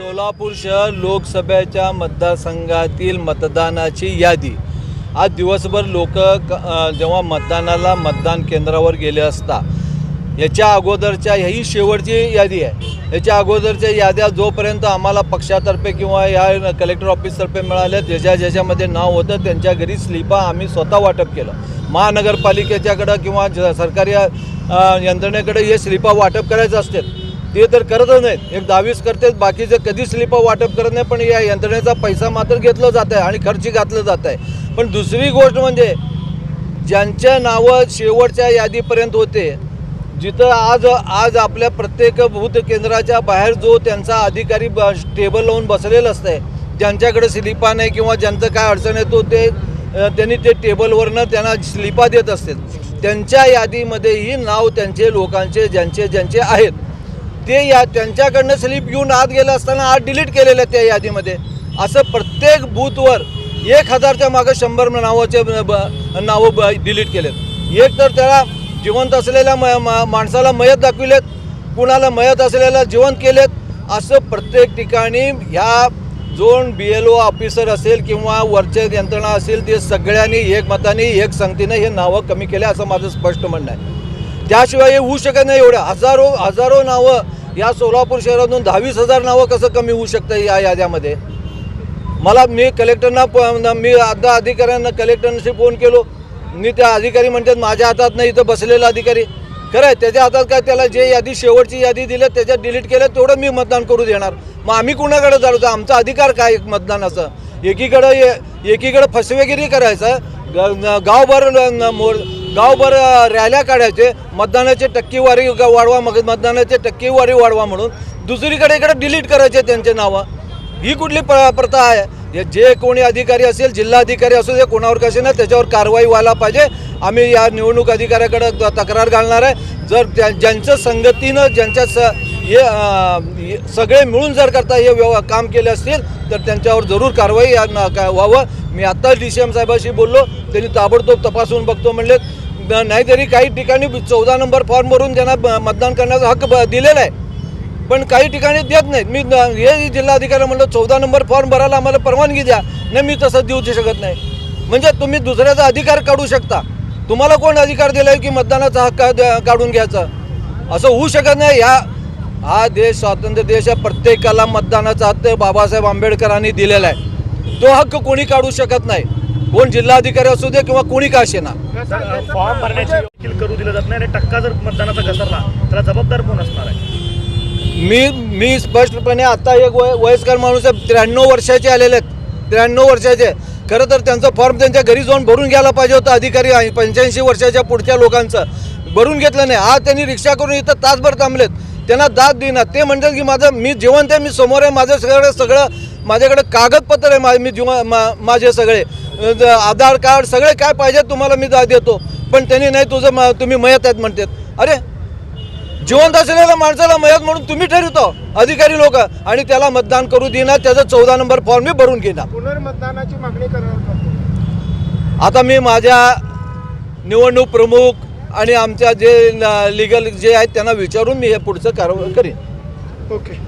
सोलापूर शहर लोकसभेच्या मतदारसंघातील मतदानाची यादी. आज दिवसभर लोक जेव्हा मतदानाला मतदान केंद्रावर गेले असता याच्या अगोदरच्या ही शेवटची यादी आहे. याच्या अगोदरच्या याद्या जोपर्यंत आम्हाला पक्षातर्फे किंवा या कलेक्टर ऑफिसतर्फे मिळाल्या ज्याच्या ज्याच्यामध्ये नाव होतं त्यांच्या घरी स्लिपा आम्ही स्वतः वाटप केलं. महानगरपालिकेच्याकडं किंवा ज- सरकारी यंत्रणेकडे हे स्लिपा वाटप करायचं असतात ते तर करतच नाहीत. एक दहावीस करतात बाकीचे कधी स्लिप वाटप करत नाही पण या यंत्रणेचा पैसा मात्र घेतलं जात आहे आणि खर्ची घातलं जात आहे. पण दुसरी गोष्ट म्हणजे ज्यांच्या नावं शेवटच्या यादीपर्यंत होते जिथं आज आज आपल्या प्रत्येक बूथ केंद्राच्या बाहेर जो त्यांचा अधिकारी ब टेबल लावून बसलेला असतंय ज्यांच्याकडे स्लिपा नाही किंवा ज्यांचं काय अडचण येतो ते त्यांनी ते टेबलवरनं त्यांना स्लिपा देत असतील. त्यांच्या यादीमध्येही नाव त्यांचे लोकांचे ज्यांचे ज्यांचे आहेत. ते या त्यांच्याकडनं स्लिप घेऊन आत गेलं असताना आत डिलीट केलेलं आहे त्या यादीमध्ये. असं प्रत्येक बूथवर एक हजारच्या मागं शंभर नावाचे ब- नावं ब डिलीट केलेत. एक तर त्याला जिवंत असलेल्या म मा- माणसाला मयत दाखविलेत कुणाला मयत असलेला जिवंत केलेत असं प्रत्येक ठिकाणी ह्या zone B L O officer असेल किंवा वरचे यंत्रणा असेल ते सगळ्यांनी एकमताने एक संगतीने हे नावं कमी केले असं माझं स्पष्ट म्हणणं आहे. त्याशिवाय हे होऊ शकत नाही एवढं. हजारो हजारो नावं या सोलापूर शहरातून दहावीस हजार नावं कसं कमी होऊ शकतं या याद्यामध्ये? मला मी कलेक्टरना प- मी आता अधिकाऱ्यांना कलेक्टरशी फोन केलो. मी त्या अधिकारी म्हणतात माझ्या हातात नाही इथं बसलेला अधिकारी. खरं आहे त्याच्या हातात काय त्याला जे यादी शेवटची यादी दिल्या त्याच्यात डिलीट केलं तेवढं मी मतदान करू देणार. मग आम्ही कुणाकडे जातो आमचा अधिकार काय मतदानाचं एकीकडं ये- एकीकडं फसवेगिरी करायचं. ग- गावभर न- मोर गावभर रॅल्या काढायचे मतदानाची टक्केवारी वाढवा मग मतदानाची टक्केवारी वाढवा म्हणून. दुसरीकडे इकडे डिलीट करायचे त्यांचे नावं. ही कुठली प्र प्रथा आहे? हे जे कोणी अधिकारी असेल जिल्हाधिकारी असू जे कोणावर कसे ना त्याच्यावर कारवाई व्हायला पाहिजे. आम्ही या निवडणूक अधिकाऱ्याकडे त- तक्रार घालणार आहे. जर त्या ज्यांच्या संगतीनं ज्यांच्या स हे सगळे मिळून जर करता हे व्यव काम केले असतील तर त्यांच्यावर जरूर कारवाई या व्हावं. मी आत्ताच डी सी एम साहेबाशी बोललो. त्यांनी ताबडतोब तपासून बघतो म्हणले नाहीतरी काही ठिकाणी चौदा नंबर फॉर्मवरून त्यांना मतदान करण्याचा हक्क ब- दिलेला आहे. पण काही ठिकाणी देत नाहीत. मी हे जिल्हाधिकारी म्हणलं चौदा नंबर फॉर्म भरायला आम्हाला परवानगी द्या. नाही मी तसं देऊ शकत नाही. म्हणजे तुम्ही दुसऱ्याचा अधिकार काढू शकता. तुम्हाला कोण अधिकार दिलाय की मतदानाचा हक्क द- काढून घ्यायचा? असं होऊ शकत नाही. ह्या हा देश स्वातंत्र्य देश आहे. प्रत्येकाला मतदानाचा हक्क बाबासाहेब आंबेडकरांनी दिलेला आहे. तो हक्क कोणी काढू शकत नाही. कोण जिल्हाधिकारी असू दे किंवा कोणी का असेना फॉर्म भरण्याची करू दिलं जात नाही टक्का जर मतदानाचा घसरला त्याला जबाबदार कोण असणार आहे? मी मी स्पष्टपणे आता एक वय वयस्कर माणूस आहे त्र्याण्णव वर्षाचे आलेले आहेत. त्र्याण्णव वर्षाचे. खरं तर त्यांचं फॉर्म त्यांच्या घरी जाऊन भरून घ्यायला पाहिजे होतं अधिकारी पंच्याऐंशी वर्षाच्या पुढच्या लोकांचं. भरून घेतलं नाही. आज त्यांनी रिक्षा करून इथं तासभर थांबलेत. त्यांना दाद देणार ते म्हणतात की माझं मी जिवंत आहे मी समोर आहे माझं सगळं सगळं माझ्याकडे कागदपत्र आहे मा मी जिव माझे सगळे. आधार कार्ड सगळे काय पाहिजे तुम्हाला मी देतो. पण त्यांनी नाही तुझं मा तुम्ही मयत आहेत म्हणतात. अरे जिवंत असलेल्या माणसाला मयत म्हणून तुम्ही ठरवतो अधिकारी लोक. आणि त्याला मतदान करू देणार त्याचा चौदा नंबर फॉर्म मी भरून घेणार पुनर्मतदानाची मागणी करणार आता मी माझ्या निवडणूक प्रमुख आणि आमच्या जे लिगल जे आहेत त्यांना विचारून मी हे पुढचं कारवाई करीन. ओके.